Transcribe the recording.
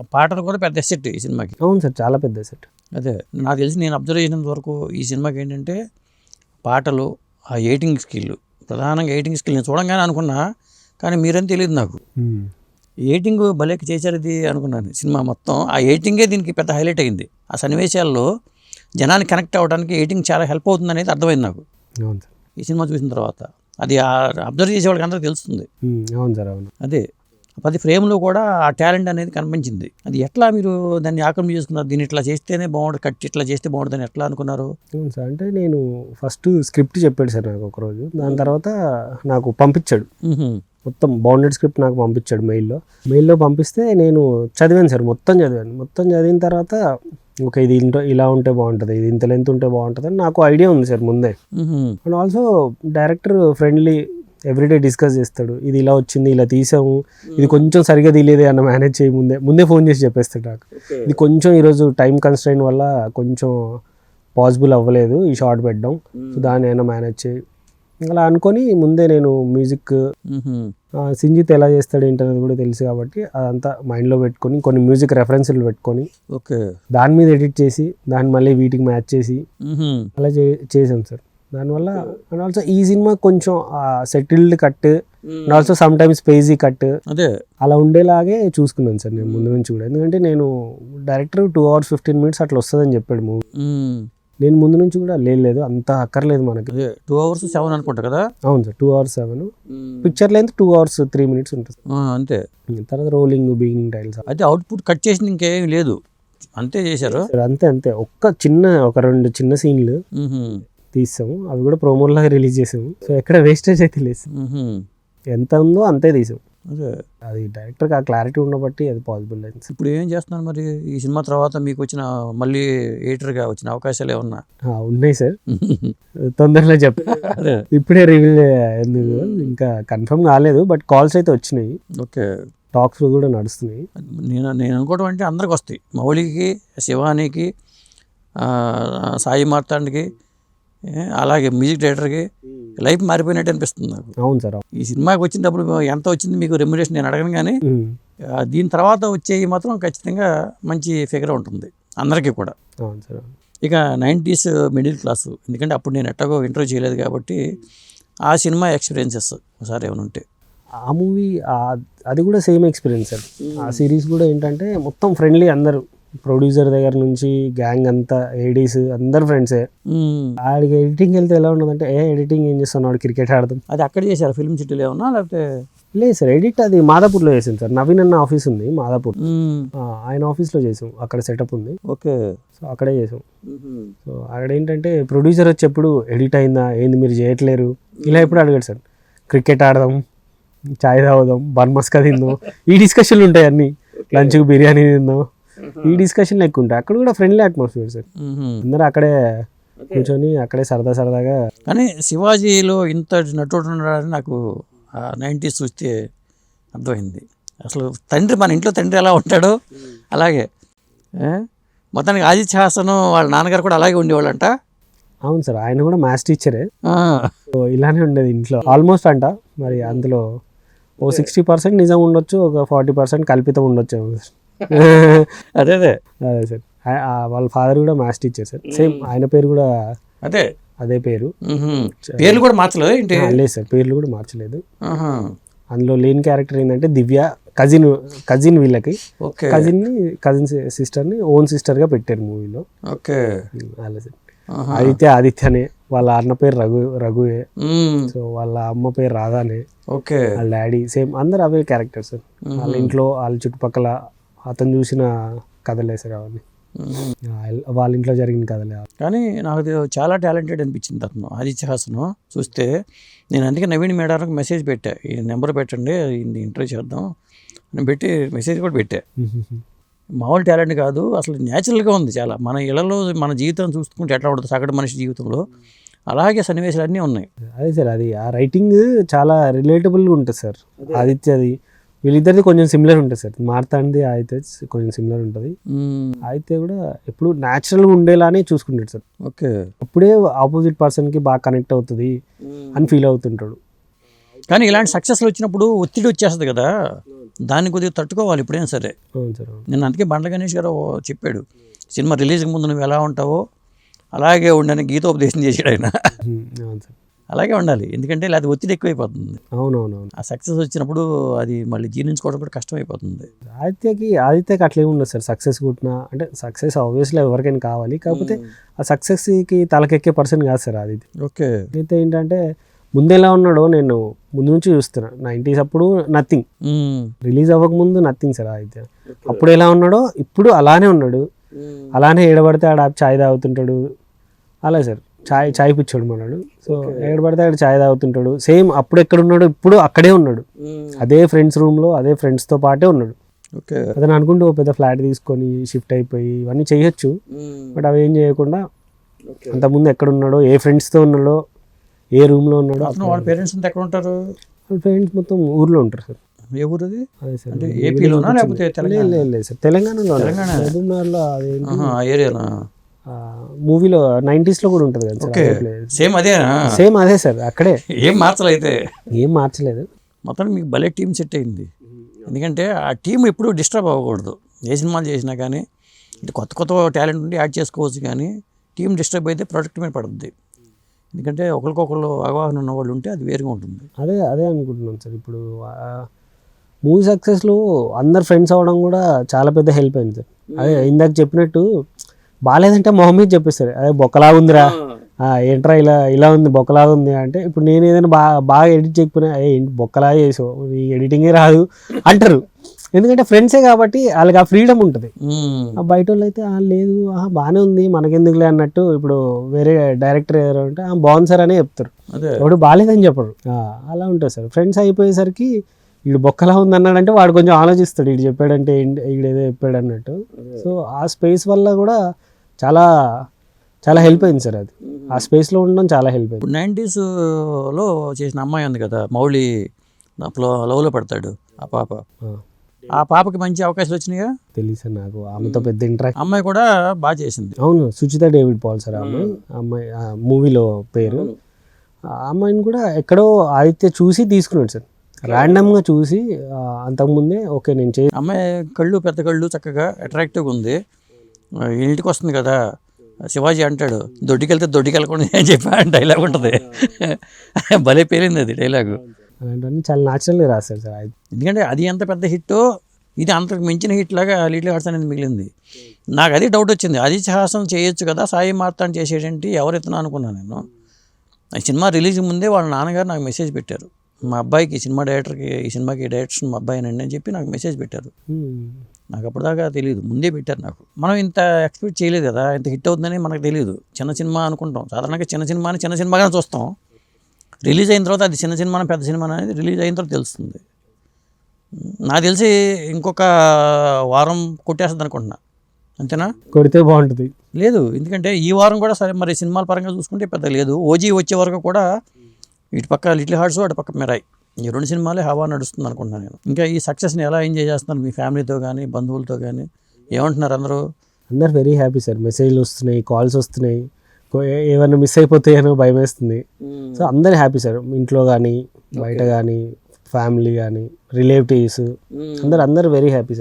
ఆ పాటలు కూడా పెద్ద సెట్ ఈ సినిమాకి. అవును సార్ చాలా పెద్ద సెట్. అదే నాకు తెలిసి నేను అబ్జర్వ్ చేసినంత వరకు ఈ సినిమాకి ఏంటంటే పాటలు ఆ ఎయిటింగ్ స్కిల్ ప్రధానంగా ఎయిటింగ్ స్కిల్ నేను చూడంగానే అనుకున్నా కానీ మీరని తెలియదు నాకు. ఎయిటింగ్ భలేకి చేశారు ఇది అనుకున్నాను సినిమా మొత్తం. ఆ ఎయిటింగే దీనికి పెద్ద హైలైట్ అయింది. ఆ సన్నివేశాల్లో జనాన్ని కనెక్ట్ అవ్వడానికి ఎయిటింగ్ చాలా హెల్ప్ అవుతుంది అనేది అర్థమైంది నాకు. ఈ సినిమా చూసిన తర్వాత. అది అబ్జర్వ్ చేసే వాళ్ళకి అందరికీ తెలుస్తుంది. అవును సార్ అవును. అదే ప్రతి ఫ్రేమ్లో కూడా ఆ టాలెంట్ అనేది కనిపించింది. అది ఎట్లా మీరు దాన్ని ఆక్రమణ చేసుకున్నారు? దీన్ని ఇట్లా చేస్తేనే బాగుంటుంది కట్ ఇట్లా చేస్తే బాగుంటుందని ఎట్లా అనుకున్నారు? అవును సార్. అంటే నేను ఫస్ట్ స్క్రిప్ట్ చెప్పాడు సార్ నాకు ఒకరోజు. దాని తర్వాత నాకు పంపించాడు. మొత్తం బౌండెడ్ స్క్రిప్ట్ నాకు పంపించాడు మెయిల్లో. మెయిల్లో పంపిస్తే నేను చదివాను సార్ మొత్తం చదివాను. మొత్తం చదివిన తర్వాత ఓకే ఇది ఇంటో ఇలా ఉంటే బాగుంటుంది ఇది ఇంత లెంత్ ఉంటే బాగుంటుంది అని నాకు ఐడియా ఉంది సార్ ముందే. And also director friendly everyday discuss చేస్తాడు. ఇది ఇలా వచ్చింది ఇలా తీసాము. ఇది కొంచెం సరిగా తీయలేదే అన్న మేనేజ్ చేయ ముందే. ముందే ఫోన్ చేసి చెప్పేస్తాడు నాకు. ఇది కొంచెం ఈరోజు టైం కన్స్ట్రైన్ వల్ల కొంచెం పాసిబుల్ అవ్వలేదు. ఈ షార్ట్ పెట్టడం. సో దాన్ని అయినా మేనేజ్ చేయి. అలా అనుకొని ముందే నేను మ్యూజిక్. సింజిత్ ఎలా చేస్తాడు ఏంటనేది కూడా తెలుసు కాబట్టి అదంతా మైండ్లో పెట్టుకొని కొన్ని మ్యూజిక్ రెఫరెన్స్లు పెట్టుకొని ఓకే. దాని మీద ఎడిట్ చేసి దాన్ని మళ్ళీ వీటికి మ్యాచ్ చేసి. అలా చేసాం సార్. దానివల్ల అండ్ ఆల్సో ఈ సినిమా కొంచెం settled cut and also some times స్పేజీ cut అదే. అలా ఉండేలాగే చూసుకున్నాను సార్ నేను ముందు నుంచి కూడా. ఎందుకంటే నేను director two hours fifteen minutes అట్లా వస్తుందని చెప్పాడు మూవీ. నేను ముందు నుంచి కూడా లేదు అంత అక్కర్లేదు మనకి. టూ అవర్స్ సెవెన్ అనుకుంటా కదా? అవును sir. Two hours seven picture length two hours three minutes ఉంటుంది. అంతే. తర్వాత రోలింగ్ బిగినింగ్ టైల్స్ అయితే అవుట్పుట్ కట్ చేసింది ఇంకేం లేదు. అంతే చేశారు. అంతే అంతే. ఒక్క చిన్న ఒక రెండు చిన్న సీన్లు. తీసాము. అవి కూడా ప్రోమోలాగా రిలీజ్ చేసాము. సో ఎక్కడ వేస్టేజ్ అయితే లేదు. ఎంత ఉందో అంతే తీసాం. అదే. డైరెక్టర్కి ఆ క్లారిటీ ఉండబట్టి అది పాసిబుల్ అయింది. ఇప్పుడు ఏం చేస్తున్నారు మరి? ఈ సినిమా తర్వాత మీకు వచ్చిన మళ్ళీ ఎడిటర్గా వచ్చిన అవకాశాలు ఏమన్నా? ఉన్నాయి సార్. తొందరలో చెప్ప. ఇప్పుడే రివీల్ ఎందుకు ఇంకా కన్ఫర్మ్ కాలేదు బట్ కాల్స్ అయితే వచ్చినాయి. ఓకే. టాక్స్ కూడా నడుస్తున్నాయి. నేను నేను అనుకోవడం అంటే అందరికి వస్తాయి. మౌలికి శివానికి సాయి మార్తాండ్కి అలాగే మ్యూజిక్ డైరెక్టర్కి లైఫ్ మారిపోయినట్టు అనిపిస్తుంది నాకు. అవును సార్. ఈ సినిమాకి వచ్చినప్పుడు ఎంత వచ్చింది మీకు రెమ్యురేషన్ నేను అడగను కానీ దీని తర్వాత వచ్చేవి మాత్రం ఖచ్చితంగా మంచి ఫిగర్ ఉంటుంది అందరికీ కూడా. అవును సార్. ఇక నైంటీస్ మిడిల్ క్లాస్ ఎందుకంటే అప్పుడు నేను ఎట్టగో ఇంటర్వ్యూ చేయలేదు కాబట్టి ఆ సినిమా ఎక్స్పీరియన్సెస్ ఒకసారి ఏమైనా ఉంటే. ఆ మూవీ అది కూడా సేమ్ ఎక్స్పీరియన్స్ సార్. ఆ సిరీస్ కూడా ఏంటంటే మొత్తం ఫ్రెండ్లీ అందరూ. ప్రొడ్యూసర్ దగ్గర నుంచి గ్యాంగ్ అంతా ఏడీస్ అందరు ఫ్రెండ్సే. ఆడికి ఎడిటింగ్ వెళ్తే ఎలా ఉండదంటే ఏ ఎడిటింగ్ ఏం చేస్తున్నాడు క్రికెట్ ఆడదాం. అది అక్కడ చేశారు? ఫిల్మ్ సిటీలో ఏమన్నా లేకపోతే? లేదు సార్ ఎడిట్ అది మాదాపూర్లో చేసాం సార్. నవీన్ అన్న ఆఫీస్ ఉంది మాదాపూర్. ఆయన ఆఫీస్లో చేసాం. అక్కడ సెటప్ ఉంది. ఓకే. సో అక్కడే చేసాం. సో అక్కడ ఏంటంటే ప్రొడ్యూసర్ వచ్చి ఎప్పుడు ఎడిట్ అయిందా? ఏంది మీరు చేయట్లేరు? ఇలా ఎప్పుడు అడిగాడు సార్. క్రికెట్ ఆడదాం చాయ్ తాగుదాం బన్ మస్కా తిందాం. ఈ డిస్కషన్లు ఉంటాయి అన్ని. లంచ్కి బిర్యానీ తిందాం. ఈ డిస్కషన్లు ఎక్కువ ఉంటాయి. అక్కడ కూడా ఫ్రెండ్లీ అట్మాస్ఫియర్ సార్. అందరూ అక్కడే కూర్చొని అక్కడే సరదా సరదాగా కానీ శివాజీలో ఇంత నటుడు ఉన్నాడని నాకు నైంటీస్ చూస్తే అర్థమైంది. అసలు తండ్రి మన ఇంట్లో తండ్రి ఎలా ఉంటాడో అలాగే? మొత్తానికి ఆదిత్య హాసన్ వాళ్ళ నాన్నగారు కూడా అలాగే ఉండేవాళ్ళంట? అవును సార్ ఆయన కూడా మ్యాథ్స్ టీచరే ఇలానే ఉండేది ఇంట్లో. ఆల్మోస్ట్ అంట. మరి అందులో ఓ సిక్స్టీ పర్సెంట్ నిజం ఉండొచ్చు ఒక ఫార్టీ పర్సెంట్ కల్పితం ఉండొచ్చు. అదే అదే. అదే సార్. వాళ్ళ ఫాదర్ కూడా మ్యాథ్స్ టీచర్ సార్. సేమ్ ఆయన పేరు కూడా అదే. అదే పేరు. పేర్లు కూడా మార్చలేదు ఏంటి? లేదు సార్. పేర్లు కూడా మార్చలేదు. అందులో లేని క్యారెక్టర్ ఏంటంటే దివ్య కజిన్ కజిన్ వీళ్ళకి. ఓకే. కజిన్ని కజిన్ సిస్టర్ని ఓన్ సిస్టర్గా పెట్టారు మూవీలో. ఓకే. అలా సార్. ఆదిత్య ఆదిత్యనే. వాళ్ళ అన్న పేరు రఘు రఘువే. సో వాళ్ళ అమ్మ పేరు రాధానే. ఓకే. వాళ్ళ డాడీ. సేమ్ అందరు అవే క్యారెక్టర్ సార్. వాళ్ళ ఇంట్లో వాళ్ళ చుట్టుపక్కల అతను చూసిన కథలే సార్ అవన్నీ. మ్మ్. ఆ- వాళ్ళ ఇంట్లో జరిగిన కథలే కానీ నాకు చాలా టాలెంటెడ్ అనిపించింది అతను ఆదిత్య హాసన్. చూస్తే నేను అందుకే నవీన్ మేడానికి మెసేజ్ పెట్టా. ఈ నెంబర్ పెట్టండి ఇది ఇంటర్వ్యూ చేద్దాం అని పెట్టి మెసేజ్ కూడా పెట్టా. మామూలు టాలెంట్ కాదు అసలు న్యాచురల్గా ఉంది చాలా. మన ఇళ్ళలో మన జీవితం చూసుకుంటే ఎట్లా ఉంటుంది సగటు మనిషి జీవితంలో. అలాగే సన్నివేశాలు అన్నీ ఉన్నాయి. అదే సార్ అది ఆ రైటింగ్ చాలా రిలేటబుల్గా ఉంటుంది సార్. ఆదిత్యది వీళ్ళిద్దరిది కొంచెం సిమిలర్ ఉంటుంది సార్. మార్తాండి ఆదిత్య కొంచెం సిమిలర్ ఉంటుంది. ఆదిత్య కూడా ఎప్పుడు న్యాచురల్గా ఉండేలానే చూసుకుంటాడు సార్. ఓకే. అప్పుడే ఆపోజిట్ పర్సన్కి బాగా కనెక్ట్ అవుతుంది అని ఫీల్ అవుతుంటాడు. కానీ ఇలాంటి సక్సెస్లు వచ్చినప్పుడు ఒత్తిడి వచ్చేస్తుంది కదా. దాన్ని కొద్దిగా తట్టుకోవాలి ఎప్పుడైనా సరే. అవును సార్ అవును. నేను అందుకే బండ్ల గణేష్ గారు చెప్పాడు సినిమా రిలీజ్కి ముందు నువ్వు ఎలా ఉంటావో అలాగే ఉండని గీతోపదేశం చేశాడు ఆయన. ఉమ్, అవును సార్. అలాగే ఉండాలి. ఎందుకంటే లేకపోతే ఒత్తిడి ఎక్కువైపోతుంది. అవునవునవును. ఆ సక్సెస్ వచ్చినప్పుడు అది మళ్ళీ జీర్ణించుకోవడం కూడా కష్టమైపోతుంది. ఆదిత్యకి ఆదిత్యకి అట్లే ఉండదు సార్. సక్సెస్ కుట్టిన అంటే సక్సెస్ ఆబ్వియస్లీ ఎవరికైనా కావాలి. కాకపోతే ఆ సక్సెస్కి తలకెక్కే పర్సన్ కాదు సార్ ఆదిత్య. ఓకే. అయితే ఏంటంటే ముందు ఎలా ఉన్నాడో నేను ముందు నుంచి చూస్తున్నా. నైంటీస్ అప్పుడు నథింగ్ రిలీజ్ అవ్వక ముందు నథింగ్ సార్ ఆదిత్య. అప్పుడు ఎలా ఉన్నాడో ఇప్పుడు అలానే ఉన్నాడు. అలానే ఏడబడితే ఆడ చాయ్ తాగుతుంటాడు. అలా సార్. చాయ్ చాయ్ పిచ్చాడు మనడు. సో ఏడబడితే ఆడ చాయ్ తాగుతుంటాడు. సేమ్ అప్పుడు ఎక్కడ ఉన్నాడు ఇప్పుడు అక్కడే ఉన్నాడు. అదే ఫ్రెండ్స్ రూమ్లో అదే ఫ్రెండ్స్తో పాటే ఉన్నాడు. ఓకే. అతను అనుకుంటూ పెద్ద ఫ్లాట్ తీసుకొని షిఫ్ట్ అయిపోయి ఇవన్నీ చేయొచ్చు. బట్ అవి ఏం చేయకుండా అంతకుముందు ఎక్కడ ఉన్నాడో ఏ ఫ్రెండ్స్తో ఉన్నాడో ఏ రూమ్లో ఉన్నాడో వాళ్ళ పేరెంట్స్ అంతా ఎక్కడ ఉంటారు? వాళ్ళ ఫ్రెండ్స్ మొత్తం ఊర్లో ఉంటారు సార్. ఏ ఊరు అది అదే సార్ అంటే ఏపీలోనా లేకపోతే తెలంగాణ? లేదు సార్. తెలంగాణలో ఆ ఏరియానా మూవీలో నైంటీస్లో కూడా ఉంటుంది కదా ఓకే. సేమ్ అదేనా? సేమ్ అదే సార్ అక్కడే. ఏం మార్చలైతే? ఏం మార్చలేదు. మొత్తం మీకు భలే టీం సెట్ అయింది. ఎందుకంటే ఆ టీం ఎప్పుడూ డిస్టర్బ్ అవ్వకూడదు. ఏ సినిమాలు చేసినా కానీ అంటే కొత్త కొత్త టాలెంట్ ఉండి యాడ్ చేసుకోవచ్చు కానీ టీం డిస్టర్బ్ అయితే ప్రాజెక్ట్ మీద పడుతుంది ఎందుకంటే ఒకరికొకరు అవగాహన ఉన్న వాళ్ళు ఉంటే అది వేరుగా ఉంటుంది. అదే అదే అనుకుంటున్నాను సార్ ఇప్పుడు మూవీ సక్సెస్లో అందరు ఫ్రెండ్స్ అవ్వడం కూడా చాలా పెద్ద హెల్ప్ అయింది సార్. అదే ఇందాక చెప్పినట్టు బాగాలేదంటే మొహం మీద చెప్పేస్తారు అదే బొక్కలాగా ఉందిరా ఆ, ఏంట్రా ఇలా ఇలా ఉంది బొక్కలాగా ఉంది అంటే ఇప్పుడు నేను ఏదైనా బాగా బాగా ఎడిట్ చేయకపోయినా "ఏ, ఏంటి బొక్కలాగా చేసావు? నీ ఎడిటింగే రాదు. అంటారు. ఎందుకంటే ఫ్రెండ్సే కాబట్టి వాళ్ళకి ఆ ఫ్రీడమ్ ఉంటుంది. ఆ బయట వాళ్ళు అయితే "ఆ, లేదు ఆహా, బాగానే ఉంది మనకెందుకులే అన్నట్టు ఇప్పుడు వేరే డైరెక్టర్ ఎవరు అంటే "ఆ, బాగుంది సార్ అనే చెప్తారు. అదే. ఎవడు బాగాలేదని చెప్పరు అలా ఉంటుంది సార్. ఫ్రెండ్స్ అయిపోయేసరికి వీడు బొక్కలా ఉంది అన్నాడంటే వాడు కొంచెం ఆలోచిస్తాడు. వీడు చెప్పాడంటే ఏంటి వీడేదో చెప్పాడు అన్నట్టు సో ఆ స్పేస్ వల్ల కూడా చాలా చాలా హెల్ప్ అయింది సార్ అది. ఆ స్పేస్లో ఉండడం చాలా హెల్ప్ అయింది. నైంటీస్లో చేసిన అమ్మాయి ఉంది కదా మౌళి లవ్లో పడతాడు ఆ పాప. ఆ, పాపకి మంచి అవకాశాలు వచ్చినాయిగా తెలియదు సార్ నాకు. ఆమెతో పెద్ద ఇంట్రాక్ట్ అమ్మాయి కూడా బాగా చేసింది. అవును సుచిత డేవిడ్ పాల్ సార్ అమ్మాయి ఆ అమ్మాయి మూవీలో పేరు. ఆ అమ్మాయిని కూడా ఎక్కడో ఆదిత్య చూసి తీసుకున్నాడు సార్. ర్యాండమ్గా చూసి అంతకుముందే ఓకే నేను చే అమ్మాయి కళ్ళు పెద్ద కళ్ళు చక్కగా అట్రాక్టివ్గా ఉంది. ఇంటికి వస్తుంది కదా. శివాజీ అంటాడు దొడ్డికెళ్తే దొడ్డికెళ్ళకుండా అని చెప్పి డైలాగ్ ఉంటుంది భలే పేలింది అది డైలాగు అలాంటివన్నీ చాలా న్యాచురల్గా రాశారు సార్. ఎందుకంటే అది ఎంత పెద్ద హిట్టో ఇది అంతకు మించిన హిట్ లాగా లిటిల్ హార్ట్స్ అనేది మిగిలింది. నాకు అది డౌట్ వచ్చింది. అది హాసం చేయొచ్చు కదా సాయి మార్తాన్ చేసేటంటి ఎవరు ఇతను అనుకున్నాను నేను. ఈ సినిమా రిలీజ్ ముందే వాళ్ళ నాన్నగారు నాకు మెసేజ్ పెట్టారు. మా అబ్బాయికి ఈ సినిమా డైరెక్టర్కి ఈ సినిమాకి డైరెక్షన్ మా అబ్బాయినండి అని చెప్పి నాకు మెసేజ్ పెట్టారు. నాకు అప్పటిదాకా తెలియదు ముందే పెట్టారు నాకు. మనం ఇంత ఎక్స్పెక్ట్ చేయలేదు కదా ఇంత హిట్ అవుతుందని మనకు తెలియదు చిన్న సినిమా అనుకుంటాం. సాధారణంగా చిన్న సినిమాని చిన్న సినిమాగానే చూస్తాం. రిలీజ్ అయిన తర్వాత అది చిన్న సినిమా పెద్ద సినిమా అనేది రిలీజ్ అయిన తర్వాత తెలుస్తుంది. నాకు తెలిసి ఇంకొక వారం కొట్టేస్తుంది అనుకుంటున్నా. అంతేనా? కొడితే బాగుంటుంది. లేదు. ఎందుకంటే ఈ వారం కూడా సరే మరి సినిమాల పరంగా చూసుకుంటే పెద్ద లేదు. ఓజీ వచ్చే వరకు కూడా ఇటు పక్క లిటిల్ హార్ట్స్ అటు పక్క మెరాయి. ఈ రెండు సినిమాలే హవా నడుస్తుంది అనుకుంటున్నాను నేను. ఇంకా ఈ సక్సెస్ని ఎలా ఎంజాయ్ చేస్తున్నారు మీ ఫ్యామిలీతో కానీ బంధువులతో కానీ? ఏమంటున్నారు అందరూ? అందరు వెరీ హ్యాపీ సార్. మెసేజ్లు వస్తున్నాయి కాల్స్ వస్తున్నాయి. ఏమైనా మిస్ అయిపోతాయనో భయం వేస్తుంది సో అందరు హ్యాపీ సార్. ఇంట్లో కానీ బయట కానీ ఫ్యామిలీ కానీ రిలేటివ్స్. అందరు అందరు వెరీ హ్యాపీ సార్.